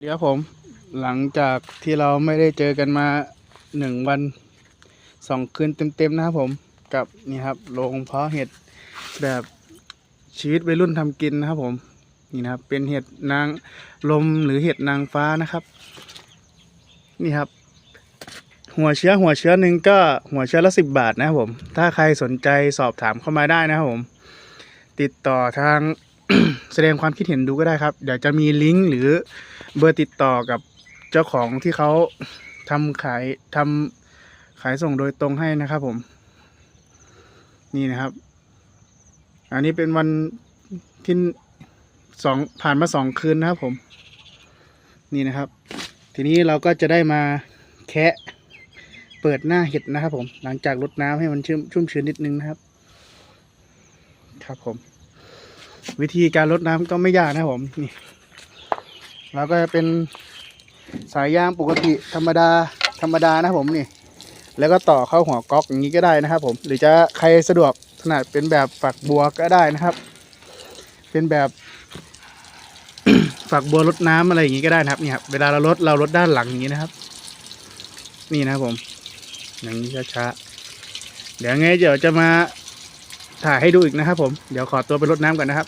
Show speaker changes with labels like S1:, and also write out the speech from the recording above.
S1: เดี๋ยวผมหลังจากที่เราไม่ได้เจอกันมาหนึ่งวันสองคืนเต็มๆนะครับผมกับนี่ครับโรงเพาะเห็ดแบบชีวิตวัยรุ่นทำกินนะครับผมนี่นะครับเป็นเห็ดนางลมหรือเห็ดนางฟ้านะครับ นี่ครับ หัวเชื้อหัวเชื้อหนึ่งก็หัวเชื้อละสิบบาทนะครับผม ถ้าใครสนใจสอบถามเข้ามาได้นะครับผม ติดต่อทาง แสดงความคิดเห็นดูก็ได้ครับ เดี๋ยวจะมีลิงก์หรือเบอร์ติดต่อกับเจ้าของที่เขาทำขายทำขายส่งโดยตรงให้นะครับ ผม นี่นะครับ อันนี้เป็นวันที่สองผ่านมาสองคืนนะครับผม นี่นะครับ ทีนี้เราก็จะได้มาแคะเปิดหน้าเห็ดนะครับ ผม หลังจากรดน้ำให้มันชุ่มชื้นนิดนึงนะครับ ครับผม วิธีการรดน้ำก็ไม่ยากนะครับผมนี่เราก็จะเป็นสายยางปกติธรรมดาธรรมดานะครับผมนี่ แล้วก็ต่อเข้าหัวก๊อกอย่างนี้ก็ได้นะครับ ผม หรือจะใครสะดวกถนัดเป็นแบบฝักบัวก็ได้นะครับ เป็นแบบฝักบัวรดน้ำอะไรอย่างนี้ก็ได้นะครับนี่ครับเวลาเราลดเราลดด้านหลังอย่างนี้นะครับ นี่นะครับผม อย่างนี้ช้าๆเดี๋ยวไงเดี๋ยวจะมา ถ่ายให้ดูอีกนะครับผม เดี๋ยวขอตัวไปรดน้ำก่อนนะครับ